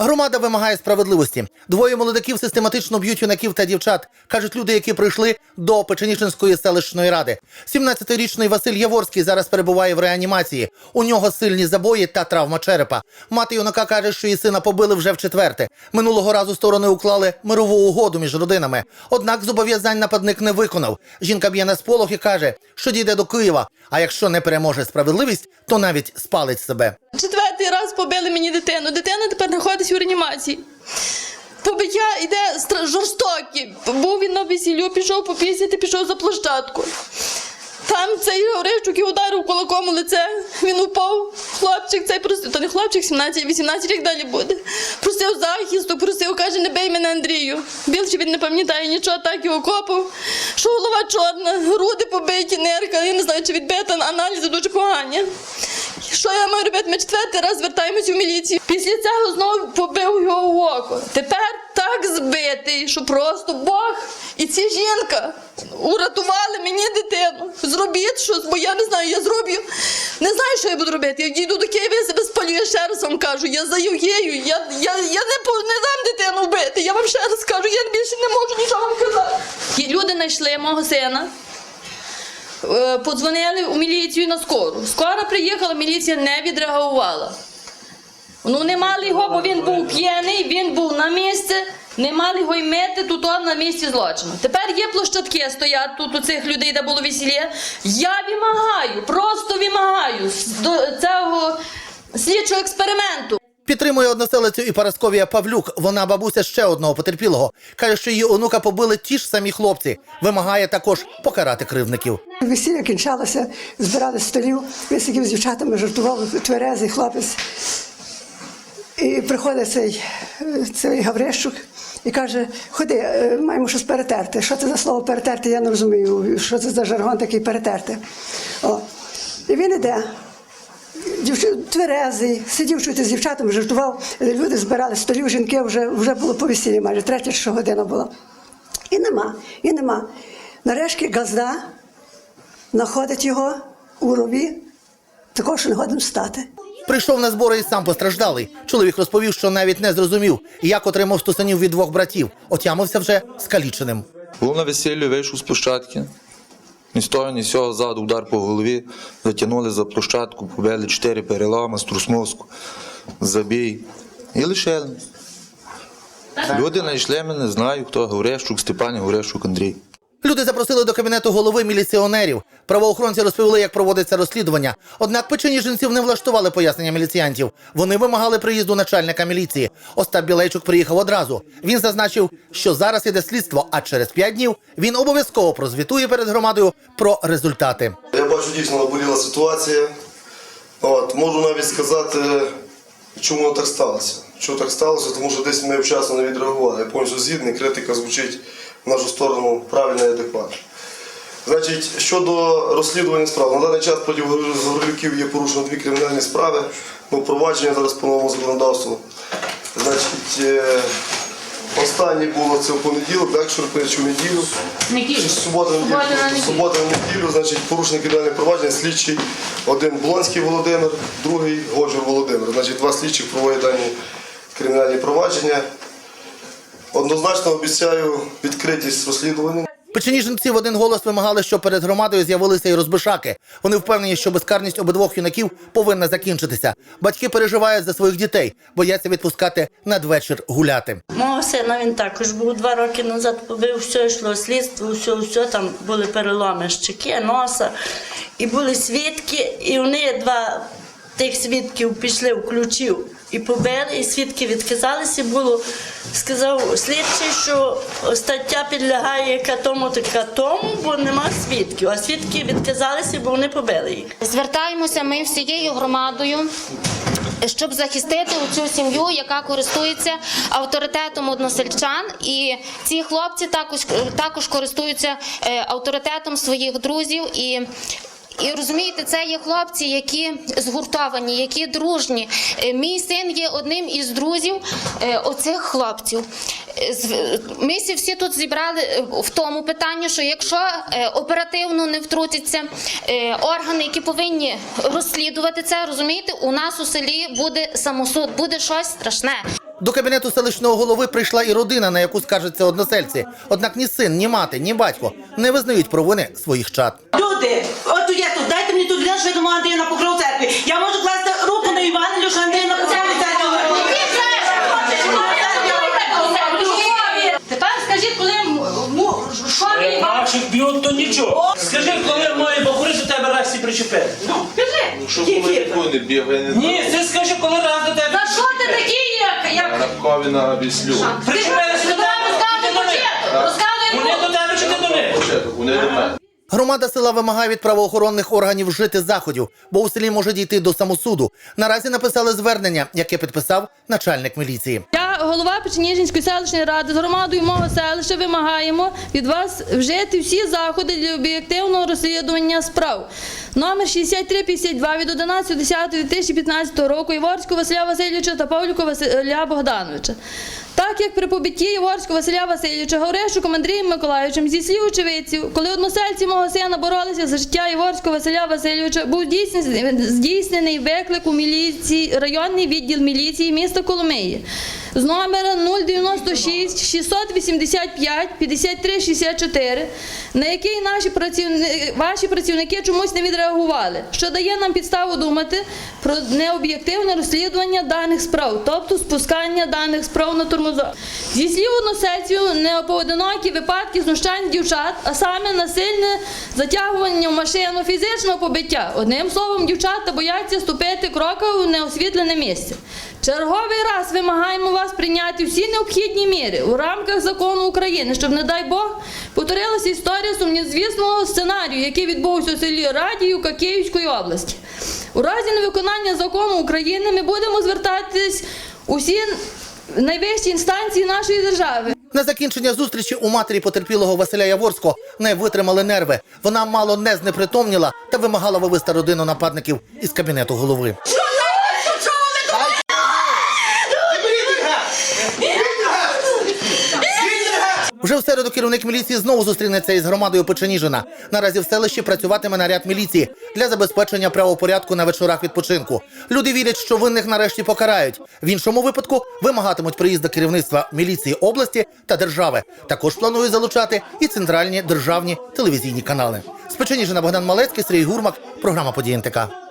Громада вимагає справедливості. Двоє молодиків систематично б'ють юнаків та дівчат, кажуть люди, які прийшли до Печенічинської селищної ради. 17-річний Василь Яворський зараз перебуває в реанімації. У нього сильні забої та травма черепа. Мати юнака каже, що її сина побили вже в четверте. Минулого разу сторони уклали мирову угоду між родинами. Однак зобов'язань нападник не виконав. Жінка б'є на сполох і каже, що дійде до Києва. А якщо не переможе справедливість, то навіть спалить себе. Четвертий раз побили мені дитину. Дитина тепер знаходиться у реанімації. Побиття йде жорстокі. Був він на весіллю, пішов попісяти, пішов за площадку. Там цей Гаврищук і ударив кулаком у лице. Він упав. Хлопчик, цей просив, то не хлопчик, 17, 18 як далі буде. Просив захисту, просив, каже, не бий мене Андрію. Більше він не пам'ятає нічого, так його копав. Що голова чорна, груди побиті, нирка, я не знаю, чи відбита, аналізи дуже погані. Що я маю робити? Ми четвертий раз звертаємося в міліцію. Після цього знову побив його в око. Тепер так збитий, що просто Бог і ця жінка урятували мені дитину. Зробіть щось, бо я не знаю, я зроблю. Не знаю, що я буду робити. Як дійду до Києва, я себе спалю, я ще раз вам кажу, я за Євгею, я, я, я не, не дам дитину вбити. Я вам ще раз кажу, я більше не можу нічого вам казати. Люди знайшли мого сина. Е, подзвонили у міліцію на скору. Скоро приїхала, міліція не відреагувала. Ну не мали його, бо він був п'яний, він був на місці, не мали його й мити тут на місці злочину. Тепер є площадки, стоять тут у цих людей, де було весілля. Я вимагаю, просто вимагаю з- цього слідчого експерименту. Підтримує односелицю і Парасковія Павлюк. Вона бабуся ще одного потерпілого. Каже, що її онука побили ті ж самі хлопці. Вимагає також покарати кривдників. Весілля кінчалося, збирали столів, він сидів з дівчатами, жартував тверезий хлопець. І приходить цей, цей Гаврищук і каже: ходи, е, маємо щось перетерти. Що це за слово перетерти? Я не розумію, що це за жаргон такий перетерти. О. І він іде. Тверезий, сидів чути з дівчатами, жартував. Люди збирали столів, жінки вже, вже було по весіллі майже, третя чи що година була. І нема, і нема. Нарешті газда знаходить його у рові, також не годен встати. Прийшов на збори і сам постраждалий. Чоловік розповів, що навіть не зрозумів, як отримав стусанів від двох братів. Отямився вже скаліченим. Був на весіллі, вийшов з площадки. Ні з того, ні ззаду удар по голові. Затягнули за площадку, побили чотири перелами, струс мозку, забій. І лишили. Люди знайшли мене, знаю, хто Горещук, Степан Горещук, Андрій. Люди запросили до кабінету голови міліціонерів. Правоохоронці розповіли, як проводиться розслідування. Однак печеніжинців не влаштували пояснення міліціянтів. Вони вимагали приїзду начальника міліції. Остап Білейчук приїхав одразу. Він зазначив, що зараз іде слідство, а через п'ять днів він обов'язково прозвітує перед громадою про результати. Я бачу, дійсно наболіла ситуація. От, можу навіть сказати, чому так сталося. Чому так сталося, тому що десь ми вчасно не відреагували. Я повністю згідний, критика звучить в нашу сторону правильно і адекватно. Значить, щодо розслідування справ, на даний час проти Горлюків є порушено дві кримінальні справи. Ну, провадження зараз по новому законодавству. Значить, е, останнє було це в понеділок, так, що чи неділю. Неділю. Субота на Субота на неділю. Субота на неділю, значить, порушення кримінальне провадження, слідчий, один Блонський Володимир, другий Годжур Володимир. Значить, два слідчих проводять дані кримінальні провадження. Однозначно обіцяю відкритість розслідування. Печеніжинці в один голос вимагали, щоб перед громадою з'явилися і розбишаки. Вони впевнені, що безкарність обидвох юнаків повинна закінчитися. Батьки переживають за своїх дітей, бояться відпускати надвечір гуляти. Мого сина він також був два роки назад побив, все йшло слідство, все, все там були переломи щеки, носа. І були свідки, і вони два тих свідків пішли в ключів і побили, і свідки відказалися. Було, сказав слідчий, що стаття підлягає катому та тому, бо нема свідків. А свідки відказалися, бо вони побили їх. Звертаємося ми всією громадою. Щоб захистити цю сім'ю, яка користується авторитетом односельчан, і ці хлопці також також користуються е, авторитетом своїх друзів і. І розумієте, це є хлопці, які згуртовані, які дружні. Е, Мій син є одним із друзів е, оцих хлопців. Е, Ми всі тут зібрали в тому питанні, що якщо оперативно не втрутяться органи, які повинні розслідувати це, розумієте, у нас у селі буде самосуд, буде щось страшне. До кабінету селищного голови прийшла і родина, на яку скаржаться односельці. Однак ні син, ні мати, ні батько не визнають провини своїх чад. Люди, от я тут, я думаю, Андрія на покров церкві. Я можу класти руку на Івангелію, що Андрія на покров церкві. Тепер скажіть, коли що вам? Наших б'ють, то нічого. Скажи, коли мої бахури до тебе раз всі причепили. Ну. Що коли ніхто не бігає, Ні, ти скажи, коли раз до тебе. За що ти такий, як, як Рабкові на обіслю. Причепилися до тебе, розказуй до розказуй Вони до тебе чи ти до них? Вони до мене. Громада села вимагає від правоохоронних органів вжити заходів, бо у селі може дійти до самосуду. Наразі написали звернення, яке підписав начальник міліції. Я, голова Печеніжинської селищної ради з громадою мого селища вимагаємо від вас вжити всі заходи для об'єктивного розслідування справ. Номер 6352 від 11.10.2015 року Іворського Василя Васильовича та Павлюка Василя Богдановича. Як при побитті Єворського Василя Васильовича Гавришуком Андрієм Миколаївичем зі слів очевидців, коли односельці мого сина боролися за життя Єворського Василя Васильовича, був здійснений виклик у міліції, районний відділ міліції міста Коломиї з номера 096 685 53 64, на який наші працівники, ваші працівники чомусь не відреагували, що дає нам підставу думати про необ'єктивне розслідування даних справ, тобто спускання даних справ на тормоза. Зі слів односельців, непоодинокі випадки знущань дівчат, а саме насильне затягування в машину, фізичного побиття. Одним словом, дівчата бояться ступити крока у неосвітлене місце. Черговий раз вимагаємо вас прийняти всі необхідні міри у рамках закону України, щоб, не дай Бог, повторилася історія сумнозвісного сценарію, який відбувся у селі Радіївка Київської області. У разі невиконання закону України ми будемо звертатись у всі найвищі інстанції нашої держави. На закінчення зустрічі у матері потерпілого Василя Яворського не витримали нерви. Вона мало не знепритомніла та вимагала вивести родину нападників із кабінету голови. Вже в середу керівник міліції знову зустрінеться із громадою Печеніжина. Наразі в селищі працюватиме наряд міліції для забезпечення правопорядку на вечорах відпочинку. Люди вірять, що винних нарешті покарають. В іншому випадку вимагатимуть приїзду керівництва міліції області та держави. Також планують залучати і центральні державні телевізійні канали. З Печеніжина Богдан Малецький, Сергій Гурмак, програма «Події НТК».